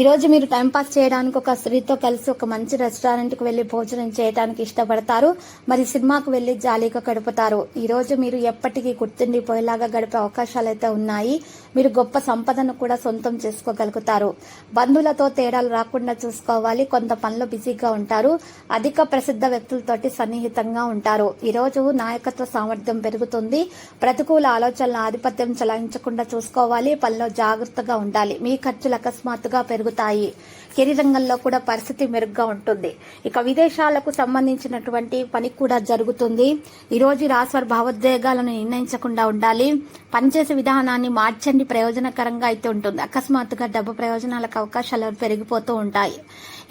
ఈరోజు మీరు టైంపాస్ చేయడానికి ఒక స్త్రీతో కలిసి ఒక మంచి రెస్టారెంట్కి వెళ్ళి వెళ్ళి భోజనం చేయడానికి ఇష్టపడతారు. మరి సినిమాకు వెళ్ళి జాలీగా గడుపుతారు. ఈరోజు మీరు ఎప్పటికీ గుర్తుండిపోయేలాగా గడిపే అవకాశాలు అయితే ఉన్నాయి. మీరు గొప్ప సంపదను కూడా సొంతం చేసుకోగలుగుతారు. బంధువులతో తేడాలు రాకుండా చూసుకోవాలి. కొంత పనులు బిజీగా ఉంటారు. అధిక ప్రసిద్ధ వ్యక్తులతోటి సన్నిహితంగా ఉంటారు. ఈరోజు నాయకత్వ సామర్థ్యం పెరుగుతుంది. ప్రతికూల ఆలోచనల ఆధిపత్యం చలాయించకుండా చూసుకోవాలి. పనిలో జాగ్రత్తగా ఉండాలి. మీ ఖర్చులు అకస్మాత్తుగా పెరుగుతాయి. కెరీర్ రంగంలో కూడా పరిస్థితి మెరుగ్గా ఉంటుంది. ఇక విదేశాలకు సంబంధించినటువంటి పని కూడా జరుగుతుంది. ఈ రోజు రాశివారి భావోద్వేగాలను నిర్ణయించకుండా ఉండాలి. పనిచేసే విధానాన్ని మార్చండి. ప్రయోజనకరంగా అయితే ఉంటుంది. అకస్మాత్తుగా డబ్బు ప్రయోజనాలకు అవకాశాలు పెరిగిపోతూ ఉంటాయి.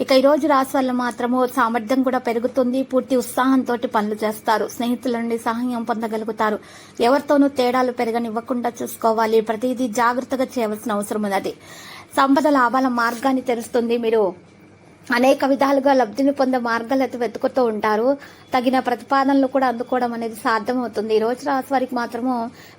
ఇక ఈరోజు రోజు మాత్రము సామర్థ్యం కూడా పెరుగుతుంది. పూర్తి ఉత్సాహంతో పనులు చేస్తారు. స్నేహితుల నుండి సహాయం పొందగలుగుతారు. ఎవరితోనూ తేడాలు పెరగనివ్వకుండా చూసుకోవాలి. ప్రతిదీ జాగ్రత్తగా చేయవలసిన అవసరం ఉన్నది. సంపద లాభాల మార్గాన్ని తెరుస్తుంది మీరు. అనేక విధాలుగా లబ్ధిని పొందే మార్గాలు అయితే వెతుకుతూ ఉంటారు. తగిన ప్రతిపాదనలు కూడా అందుకోవడం అనేది సాధ్యమవుతుంది. ఈ రోజు రాశి వారికి మాత్రము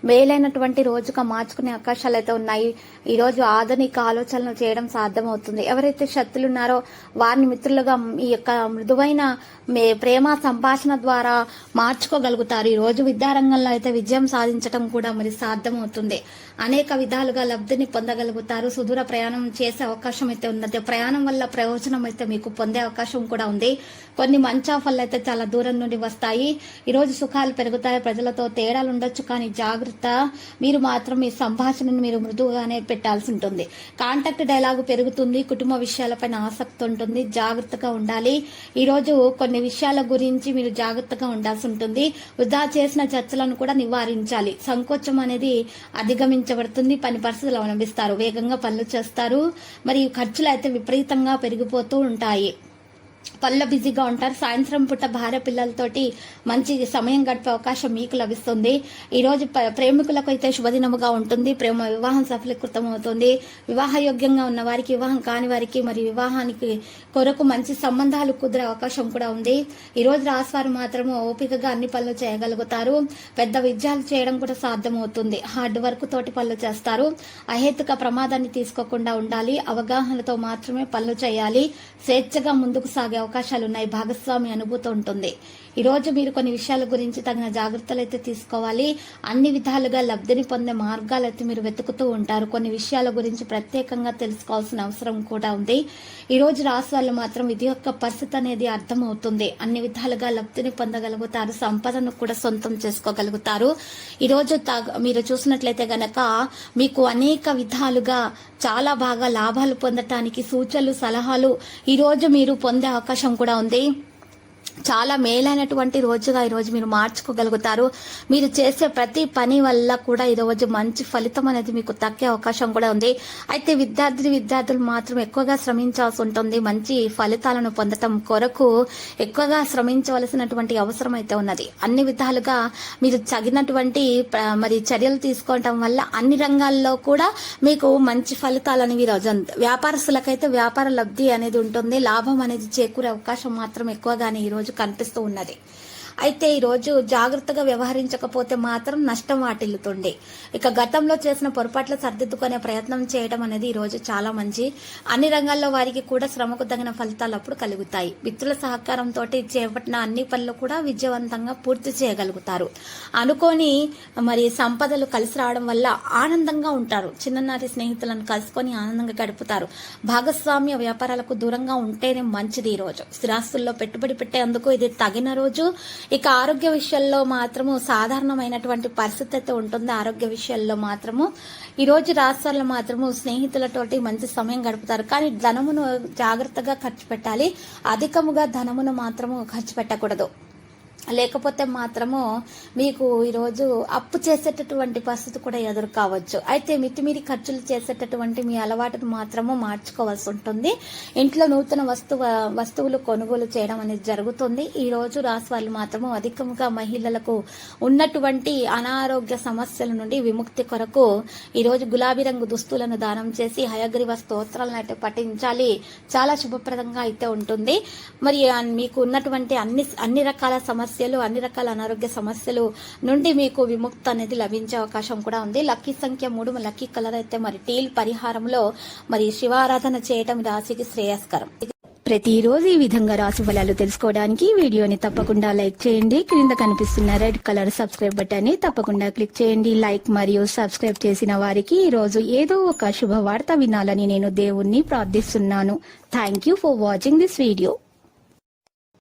మేలైనటువంటి రోజుగా మార్చుకునే అవకాశాలు అయితే ఉన్నాయి. ఈ రోజు ఆధునిక ఆలోచనలు చేయడం సాధ్యమవుతుంది. ఎవరైతే శత్రులు ఉన్నారో వారిని మిత్రులుగా ఈ యొక్క మృదువైన మే ప్రేమ సంభాషణ ద్వారా మార్చుకోగలుగుతారు. ఈ రోజు విద్యారంగంలో అయితే విజయం సాధించడం కూడా మరి సాధ్యమవుతుంది. అనేక విధాలుగా లబ్ధిని పొందగలుగుతారు. సుదూర ప్రయాణం చేసే అవకాశం అయితే ఉన్నది. ప్రయాణం వల్ల ప్రయోజనం అయితే మీకు పొందే అవకాశం కూడా ఉంది. కొన్ని మంచి ఆఫర్లు అయితే చాలా దూరం నుండి వస్తాయి. ఈ రోజు సుఖాలు పెరుగుతాయి ప్రజలతో తేడాలు ఉండొచ్చు కానీ జాగ్రత్త. మీరు మాత్రం మీ సంభాషణను మీరు మృదువుగానే పెట్టాల్సి ఉంటుంది. కాంటాక్ట్ డైలాగ్ పెరుగుతుంది కుటుంబ విషయాలపైన ఆసక్తి ఉంటుంది. జాగ్రత్తగా ఉండాలి. ఈరోజు కొన్ని విషయాల గురించి మీరు జాగ్రత్తగా ఉండాల్సి ఉంటుంది. వృధా చేసిన చర్చలను కూడా నివారించాలి. సంకోచం అనేది అధిగమించబడుతుంది. పని పరిస్థితులు అవలంబిస్తారు. వేగంగా పనులు చేస్తారు. మరియు ఖర్చులు అయితే విపరీతంగా పెరిగిపోతూ ఉంటాయి. పనిలో బిజీగా ఉంటారు. సాయంత్రం పూట భార్య పిల్లలతోటి మంచి సమయం గడిపే అవకాశం మీకు లభిస్తుంది. ఈరోజు ప్రేమికులకు అయితే శుభదినముగా ఉంటుంది. ప్రేమ వివాహం సఫలీకృతం అవుతుంది. వివాహ యోగ్యంగా ఉన్న వారికి వివాహం కాని వారికి మరి వివాహానికి కొరకు మంచి సంబంధాలు కుదిరే అవకాశం కూడా ఉంది. ఈరోజు రాసివారు మాత్రం మాత్రము ఓపికగా అన్ని పనులు చేయగలుగుతారు. పెద్ద విజయాలు చేయడం కూడా సాధ్యమవుతుంది. హార్డ్ వర్క్ తోటి పనులు చేస్తారు. అహేతుక ప్రమాదాన్ని తీసుకోకుండా ఉండాలి. అవగాహనతో మాత్రమే పనులు చేయాలి. స్వేచ్ఛగా ముందుకు సాగే అవకాశాలు ఉన్నాయి భాగస్వామి అనుభూతి ఉంటుంది. ఈ రోజు మీరు కొన్ని విషయాల గురించి తగిన జాగ్రత్తలు అయితే తీసుకోవాలి. అన్ని విధాలుగా లబ్ధిని పొందే మార్గాలు అయితే మీరు వెతుకుతూ ఉంటారు. కొన్ని విషయాల గురించి ప్రత్యేకంగా తెలుసుకోవాల్సిన అవసరం కూడా ఉంది. ఈ రోజు వాళ్ళు మాత్రం ఇది యొక్క పరిస్థితి అనేది అర్థమవుతుంది. అన్ని విధాలుగా లబ్ధిని పొందగలుగుతారు. సంపదను కూడా సొంతం చేసుకోగలుగుతారు. ఈ రోజు తా- మీరు చూసినట్లయితే గనక మీకు అనేక విధాలుగా చాలా బాగా లాభాలు పొందటానికి సూచనలు సలహాలు ఈ రోజు మీరు పొందే అవకాశం కూడా ఉంది. చాలా మేలైనటువంటి రోజుగా ఈరోజు మీరు మార్చుకోగలుగుతారు. మీరు చేసే ప్రతి పని వల్ల కూడా ఈ రోజు మంచి ఫలితం అనేది మీకు తక్కే అవకాశం కూడా ఉంది. అయితే విద్యార్థి విద్యార్థులు మాత్రం ఎక్కువగా శ్రమించాల్సి ఉంటుంది. మంచి ఫలితాలను పొందటం కొరకు ఎక్కువగా శ్రమించవలసినటువంటి అవసరం అయితే ఉన్నది. అన్ని విధాలుగా మీరు తగినటువంటి మరి చర్యలు తీసుకోవటం వల్ల అన్ని రంగాల్లో కూడా మీకు మంచి ఫలితాలు అనేవి రోజు వ్యాపారస్తులకైతే వ్యాపార లబ్ధి అనేది ఉంటుంది. లాభం అనేది చేకూరే అవకాశం మాత్రం ఎక్కువగానే ఈ రోజు కనిపిస్తూ ఉన్నది. అయితే ఈ రోజు జాగ్రత్తగా వ్యవహరించకపోతే మాత్రం నష్టం వాటిల్లుతుంది ఇక గతంలో చేసిన పొరపాట్లు సర్దిద్దుకునే ప్రయత్నం చేయడం అనేది ఈ రోజు చాలా మంచి. అన్ని రంగాల్లో వారికి కూడా శ్రమకు తగిన ఫలితాలు అప్పుడు కలుగుతాయి. మిత్రుల సహకారంతో చేపట్టిన అన్ని పనులు కూడా విజయవంతంగా పూర్తి చేయగలుగుతారు. అనుకోని మరి సంపదలు కలిసి రావడం వల్ల ఆనందంగా ఉంటారు. చిన్ననాటి స్నేహితులను కలుసుకొని ఆనందంగా గడుపుతారు. భాగస్వామ్య వ్యాపారాలకు దూరంగా ఉంటేనే మంచిది ఈ రోజు. స్థిరాస్తుల్లో పెట్టుబడి పెట్టేందుకు ఇది తగిన రోజు. ఇక ఆరోగ్య విషయాల్లో మాత్రము సాధారణమైనటువంటి పరిస్థితి అయితే ఉంటుంది. ఆరోగ్య విషయాల్లో మాత్రము. ఈ రోజు రాష్ట్రాల్లో మాత్రము స్నేహితులతోటి మంచి సమయం గడుపుతారు. కానీ ధనమును జాగ్రత్తగా ఖర్చు పెట్టాలి. అధికముగా ధనమును మాత్రము ఖర్చు పెట్టకూడదు. లేకపోతే మాత్రము మీకు ఈరోజు అప్పు చేసేటటువంటి పరిస్థితి కూడా ఎదురు కావచ్చు అయితే మితిమీరి ఖర్చులు చేసేటటువంటి మీ అలవాటును మాత్రము మార్చుకోవాల్సి ఉంటుంది. ఇంట్లో నూతన వస్తు వస్తువులు కొనుగోలు చేయడం అనేది జరుగుతుంది. ఈ రోజు రాసి వాళ్ళు మాత్రము అధికంగా మహిళలకు ఉన్నటువంటి అనారోగ్య సమస్యల నుండి విముక్తి కొరకు ఈరోజు గులాబీ రంగు దుస్తులను దానం చేసి హయగ్రీవ స్తోత్రాలను అయితే పఠించాలి. చాలా శుభప్రదంగా అయితే ఉంటుంది. మరి మీకు ఉన్నటువంటి అన్ని అన్ని రకాల సమస్యలు సమస్యలు అన్ని రకాల అనారోగ్య సమస్యలు నుండి మీకు విముక్తి అనేది లభించే అవకాశం కూడా ఉంది. లక్కీ సంఖ్య మూడు లక్కీ కలర్ అయితే మరి టీల్ పరిహారంలో మరి శివారాధన చేయటం రాశికి శ్రేయస్కరం. ప్రతిరోజు ఈ విధంగా రాశి ఫలాలు తెలుసుకోవడానికి వీడియోని తప్పకుండా లైక్ చేయండి. క్రింద కనిపిస్తున్న రెడ్ కలర్ సబ్స్క్రైబ్ బటన్ని తప్పకుండా క్లిక్ చేయండి. లైక్ మరియు సబ్స్క్రైబ్ చేసిన వారికి ఈ రోజు ఏదో ఒక శుభవార్త వినాలని నేను దేవుణ్ణి ప్రార్థిస్తున్నాను. Thank you for watching this video